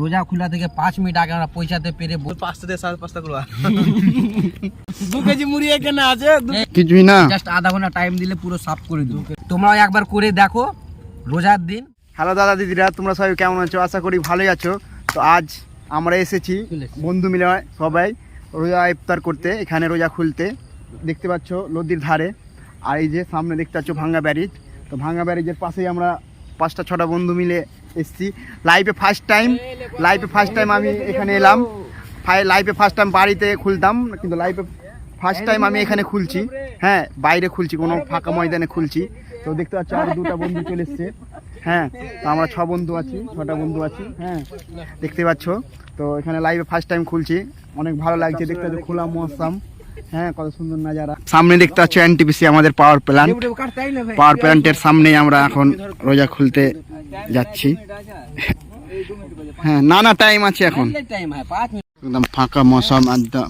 রোজা খোলা থেকে পাঁচ মিনিট আগে আমরা পৌঁছাতে পেরে পাঁচটা দিয়ে সাড়ে পাঁচটা করে দু কেজি মুড়ি এখানে আছে কিছুই না। জাস্ট আধা ঘণ্টা টাইম দিলে পুরো সাফ করে দেবো। তোমরাও একবার করে দেখো রোজার দিন। হ্যালো দাদা দিদিরা তোমরা সবাই কেমন আছো? আশা করি ভালোই আছো। তো আজ আমরা এসেছি বন্ধু মিলে সবাই রোজা ইফতার করতে এখানে রোজা খুলতে। দেখতে পাচ্ছ নদীর ধারে। আর এই যে সামনে দেখতে পাচ্ছ ভাঙ্গা ব্যারিজ। তো ভাঙ্গা ব্যারিজের পাশেই আমরা পাঁচটা ছটা বন্ধু মিলে এসেছি। লাইফে ফার্স্ট টাইম লাইফে ফার্স্ট টাইম আমি এখানে এলাম। লাইফে ফার্স্ট টাইম বাড়িতে খুলতাম কিন্তু লাইফে ফার্স্ট টাইম আমি এখানে খুলছি। হ্যাঁ বাইরে খুলছি কোনো ফাঁকা ময়দানে খুলছি। তো দেখতে পাচ্ছ আর দুটা বন্ধু চলে এসছে। হ্যাঁ তো আমরা ছ বন্ধু আছি ছটা বন্ধু আছি হ্যাঁ দেখতে পাচ্ছ। তো এখানে লাইভে ফার্স্ট টাইম খুলছি। অনেক ভালো লাগছে দেখতে পাচ্ছ খোলা মৌসাম। হ্যাঁ কত সুন্দর নাজারা। সামনে দেখতে পাচ্ছ এনটিপিসি আমাদের পাওয়ার প্ল্যান্ট পাওয়ার প্ল্যান্টের সামনেই আমরা এখন রোজা খুলতে যাচ্ছি। হ্যাঁ না না টাইম আছে এখন। একদম ফাঁকা মৌসুম একদম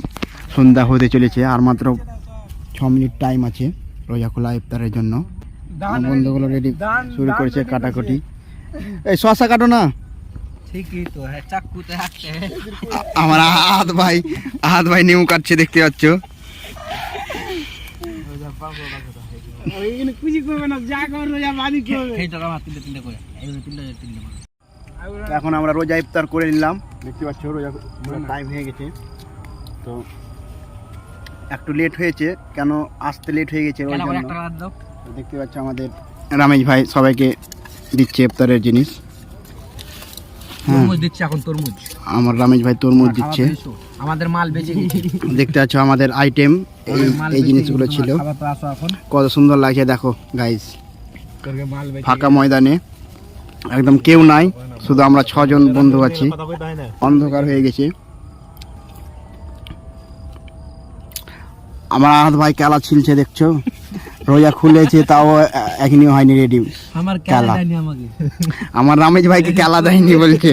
সন্ধ্যা হতে চলেছে আর মাত্র ছ মিনিট টাইম আছে রোজা খোলা ইফতারের জন্য বন্ধুগুলো রেডি শুরু করেছে কাটাকুটি। এই শশা কাটো না? হ্যাঁ আমার হাত ভাই হাত ভাই নিউ কাটছে দেখতে পাচ্ছ? ওইখানে কুচি করবে না যা কর রোজা বাদি করবে তিনটে তিনটে করে তিনটে তিনটে এখন আমরা রোজা ইফতার করে নিলাম। দেখতে পাচ্ছ রোজা টাইম হয়ে গেছে। তো একটু লেট হয়েছে। কেন আসতে লেট হয়ে গেছে দেখতে পাচ্ছ আমাদের রামেশ ভাই সবাইকে দিচ্ছে ইফতারের জিনিস। হ্যাঁ। তরমুজ দিচ্ছে এখন তরমুজ। আমার রামেশ ভাই তরমুজ দিচ্ছে। আমাদের মাল বেঁচে গেছে। দেখতে পাচ্ছ আমাদের আইটেম এই জিনিসগুলো ছিল। কত সুন্দর লাগছে দেখো গাইস ফাঁকা ময়দানে। একদম কেউ নাই শুধু আমরা ছজন বন্ধু আছি। অন্ধকার হয়ে গেছে। আমার আহাত ভাই কেলা ছিলছে দেখছ? রোজা খুলেছে তাও এখনই হয়নি রেডি আমার কেলা। আমার রামেশ ভাইকে কেলা দেয়নি বলছে।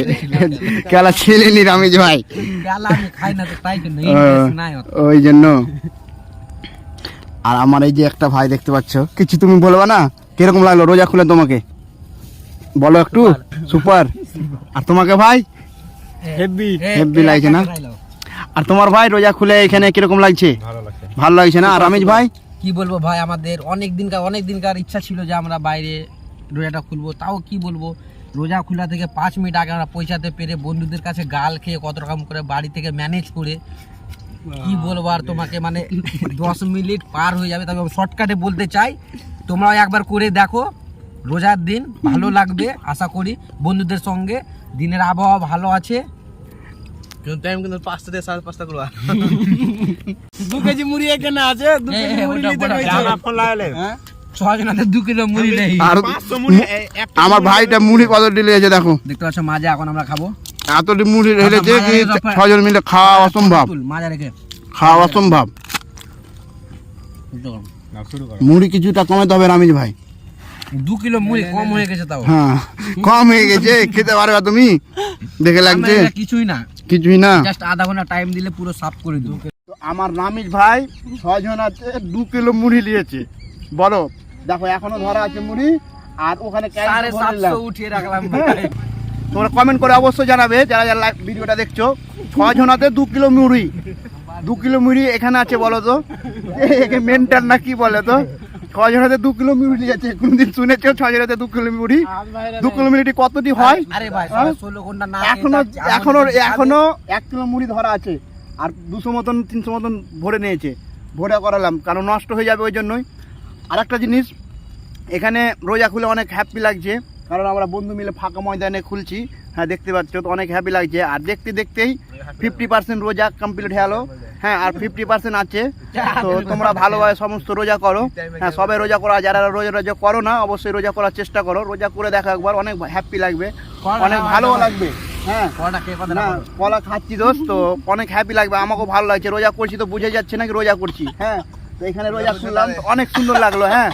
কেলা ছিলেনি রামেশ ভাই। না। ওই জন্য। আর আমার এই যে একটা ভাই দেখতে পাচ্ছ কিছু তুমি বলবা না? কীরকম লাগল রোজা খুলে তোমাকে? বলো একটু সুপার। আর তোমাকে ভাই? হেভি এ, লাগছে না? আর তোমার ভাই রোজা খুলে এখানে কীরকম লাগছে? ভালো লাগছে। না? আর রমেশ ভাই? কি বলব ভাই আমাদের অনেক দিনকার অনেক দিনকার ইচ্ছা ছিল যে আমরা বাইরে রোজাটা খুলবো তাও কি বলব? রোজা খোলা থেকে পাঁচ মিনিট আগে আমরা পয়সাতে পেরে বন্ধুদের কাছে গাল খেয়ে কত রকম করে বাড়ি থেকে ম্যানেজ করে কি বলব আর তোমাকে মানে দশ মিনিট পার হয়ে যাবে। তবে শর্টকাটে বলতে চাই তোমরাও একবার করে দেখো রোজার দিন ভালো লাগবে আশা করি। বন্ধুদের সঙ্গে দিনের আবহাওয়া ভালো আছে। কিন্তু টাইম কিন্তু পাঁচটা দিয়ে সাড়ে পাঁচটা করে দু কেজি মুড়ি এখানে আছে দু কেজি মুড়ি নিতে বড়। ফোন লাগালে ছজনাতে দু কিলো মুড়ি এ- এক- আমার ভাইটা মুড়ি কত দেখো। দেখতে পাচ্ছ মাঝে এখন আমরা খাব। এতটি মুড়ি ঢেলেছে কি ছজন মিলে খাওয়া অসম্ভব। মাজা রেখে। খাওয়া অসম্ভব। মুড়ি কিছুটা কমাতে হবে রামিজ ভাই। দু কিলো মুড়ি কম হয়ে গেছে তাও। হ্যাঁ কম হয়ে গেছে খেতে পারবে তুমি? দেখে লাগছে? কিছুই না। কিছুই না? জাস্ট আধা ঘণ্টা টাইম দিলে পুরো সাফ করে দেবো। তো আমার রামিজ ভাই ছজন আছে দু কিলো মুড়ি নিয়েছে। বলো দেখো এখনও ধরা আছে মুড়ি আর ওখানে উঠিয়ে রাখলাম তোমরা কমেন্ট করে অবশ্যই জানাবে যারা যারা ভিডিওটা দেখছ। ছজন হাতে দু কিলো মুড়ি। দু কিলো মুড়ি এখানে আছে বলো তো। একে মেন্টাল না কি বলে তো? দু কিলো মুড়ি আছে কোনদিন শুনেছো দু কিলো মুড়ি। দু কিলো মুড়ি কতটি হয়? আরে ভাই হ্যাঁ? সাড়ে ষোলো ঘণ্টা না এখনও এখনও এখনও এক কিলো মুড়ি ধরা আছে। আর দুশো মতন তিনশো মতন ভরে নিয়েছে। ভরে করালাম কারণ নষ্ট হয়ে যাবে ওই জন্যই। আর একটা জিনিস এখানে রোজা খুলে অনেক হ্যাপি লাগছে। কারণ আমরা বন্ধু মিলে ফাঁকা ময়দানে খুলছি। হ্যাঁ দেখতে পাচ্ছ তো অনেক হ্যাপি লাগছে। আর দেখতে দেখতেই ফিফটি পার্সেন্ট রোজা কমপ্লিট হয়ে গেলো। হ্যাঁ আর ফিফটি পার্সেন্ট আছে। তো তোমরা ভালোভাবে সমস্ত রোজা করো। হ্যাঁ সবাই রোজা করো যারা রোজা রোজা করো না অবশ্যই রোজা করার চেষ্টা করো। রোজা করে দেখো একবার অনেক হ্যাপি লাগবে। অনেক ভালোও লাগবে। হ্যাঁ। কলা খাচ্ছি দোষ তো অনেক হ্যাপি লাগবে। আমাকেও ভালো লাগছে। রোজা করছি তো বুঝে যাচ্ছে নাকি রোজা করছি। হ্যাঁ তো এখানে রোজা তো অনেক সুন্দর লাগল হ্যাঁ।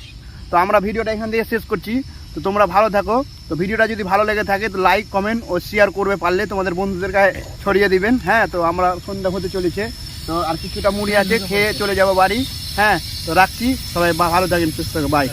তো আমরা ভিডিওটা এখান থেকে শেষ করছি। তো তোমরা ভালো থাকো। তো ভিডিওটা যদি ভালো লেগে থাকে তো লাইক কমেন্ট ও শেয়ার করবে পারলে তোমাদের বন্ধুদের কাছে ছড়িয়ে দিবেন। হ্যাঁ তো আমরা সন্ধ্যা হতে চলেছে। তো আর কিছুটা মুড়ি আছে, খেয়ে চলে যাব বাড়ি। হ্যাঁ তো রাখছি। সবাই ভালো থাকেন, সুস্থ বাই